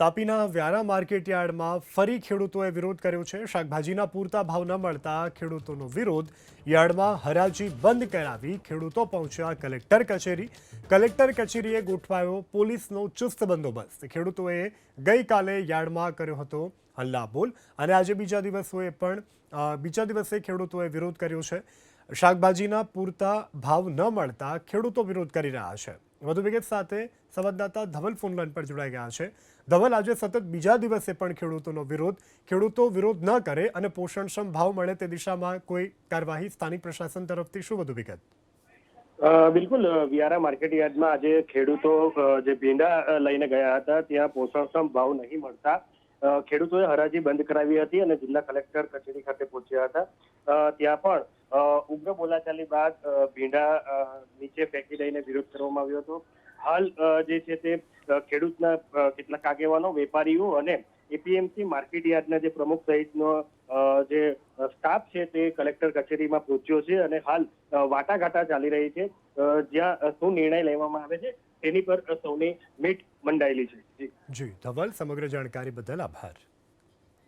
તાપીના Vyara market યાર્ડમાં ફરી ખેડૂતોએ વિરોધ કર્યો છે. શાકભાજીના પૂરતા ભાવ ન મળતા ખેડૂતોનો વિરોધ યાર્ડમાં હરાજી બંધ કરાવી ખેડૂતો પહોંચ્યા કલેક્ટર કચેરી. કલેક્ટર કચેરીએ ગોઠવાયો પોલીસનો ચુસ્ત બંદોબસ્ત. ખેડૂતોએ ગઈકાલે યાર્ડમાં કર્યો હતો હલ્લાબોલ અને આજે બીજા દિવસોએ પણ બીજા દિવસે ખેડૂતોએ વિરોધ કર્યો છે. શાકભાજીના પૂરતા ભાવ ન મળતા ખેડૂતો વિરોધ કરી રહ્યા છે. વધુ વિગત સાથે સંવાદદાતા ધવલ ફોનલાઈન પર જોડાઈ ગયા છે. ધવલ, આજે સતત બીજા દિવસે પણ ખેડૂતોનો વિરોધ. ખેડૂતો વિરોધ ન કરે અને પોષણક્ષમ ભાવ મળે તે દિશામાં કોઈ કાર્યવાહી સ્થાનિક પ્રશાસન તરફથી શું વધુ વિગત? બિલકુલ. વિયારા માર્કેટ યાર્ડમાં આજે ખેડૂતો જે ભીંડા લઈને ગયા હતા, ત્યાં પોષણક્ષમ ભાવ નહીં મળતા ખેડૂતોએ હરાજી બંધ કરાવી હતી અને જિલ્લા કલેક્ટર કચેરી ખાતે પહોંચ્યા હતા. ત્યાં પણ ઉગ્ર બોલાચાલી બાદ ભીંડા નીચે ફેંકી દઈને વિરોધ કરવામાં આવ્યો હતો. હાલ જે છે તે ખેડૂતના કેટલાક આગેવાનો, વેપારીઓ અને એપીએમસી માર્કેટ યાર્ડના જે પ્રમુખ સહિતનો જે સ્ટાફ છે તે કલેક્ટર કચેરીમાં પહોંચ્યો છે અને હાલ વાટાઘાટા ચાલી રહી છે. જ્યાં શું નિર્ણય લેવામાં આવે છે તેની પર સૌની મીટ મંડાયેલી છે. જી. ધવલ, સમગ્ર જાણકારી બદલ આભાર.